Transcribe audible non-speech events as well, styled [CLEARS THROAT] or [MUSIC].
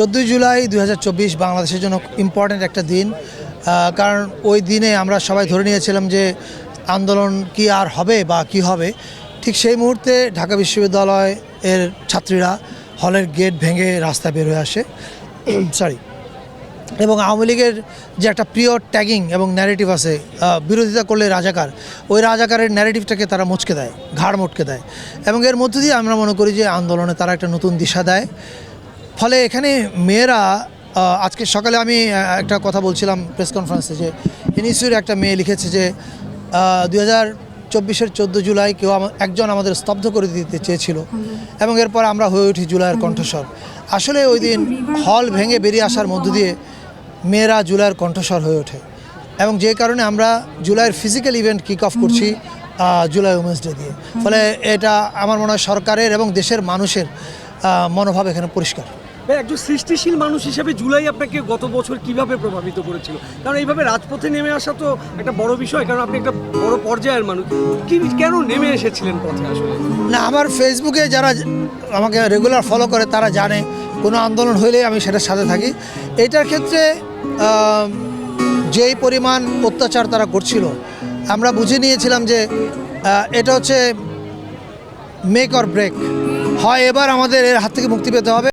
চোদ্দোই জুলাই দুই হাজার চব্বিশ বাংলাদেশের জন্য ইম্পর্ট্যান্ট একটা দিন। কারণ ওই দিনে আমরা সবাই ধরে নিয়েছিলাম যে আন্দোলন কি আর হবে বা কি হবে। ঠিক সেই মুহূর্তে ঢাকা বিশ্ববিদ্যালয় এর ছাত্রীরা হলের গেট ভেঙে রাস্তায় বের হয়ে আসে। [CLEARS THROAT] সরি এবং আওয়ামী লীগের যে একটা প্রিয় ট্যাগিং এবং ন্যারেটিভ আছে বিরোধিতা করলে রাজাকার, ওই রাজাকারের ন্যারেটিভটাকে তারা মুচকে দেয়, ঘাড় মুটকে দেয়। এবং এর মধ্য দিয়ে আমরা মনে করি যে আন্দোলনে তারা একটা নতুন দিশা দেয়। ফলে এখানে মেয়েরা আজকে সকালে আমি একটা কথা বলছিলাম প্রেস কনফারেন্সে যে ইনিসিউর একটা মেয়ে লিখেছে যে দু হাজার চব্বিশের চোদ্দ জুলাই কেউ একজন আমাদের স্তব্ধ করে দিতে চেয়েছিল এবং এরপর আমরা হয়ে উঠি জুলাইয়ের কণ্ঠস্বর। আসলে ওই দিন হল ভেঙে বেরিয়ে আসার মধ্য দিয়ে মেয়েরা জুলাইয়ের কণ্ঠস্বর হয়ে ওঠে এবং যে কারণে আমরা জুলাইয়ের ফিজিক্যাল ইভেন্ট কিক অফ করছি জুলাই উমেন্স ডে দিয়ে। ফলে এটা আমার মনে হয় সরকারের এবং দেশের মানুষের মনোভাব এখানে পরিষ্কার। একজন সৃষ্টিশীল মানুষ হিসেবে জুলাই আপনাকে গত বছর কীভাবে প্রভাবিত করেছিল? কারণ এইভাবে রাজপথে নেমে আসা তো একটা বড় বিষয়, কারণ আপনি একটা বড় পর্যায়ের মানুষ। কি, কেন নেমে এসেছিলেন পথে আসলে? না, আমার ফেসবুকে যারা আমাকে রেগুলার ফলো করে, তারা জানে, কোনো আন্দোলন হইলে আমি সেটার সাথে থাকি। এটার ক্ষেত্রে যেই পরিমাণ অত্যাচার তারা করছিল, আমরা বুঝে নিয়েছিলাম যে এটা হচ্ছে মেক অর ব্রেক হয় এবার আমাদের এর হাত থেকে মুক্তি পেতে হবে।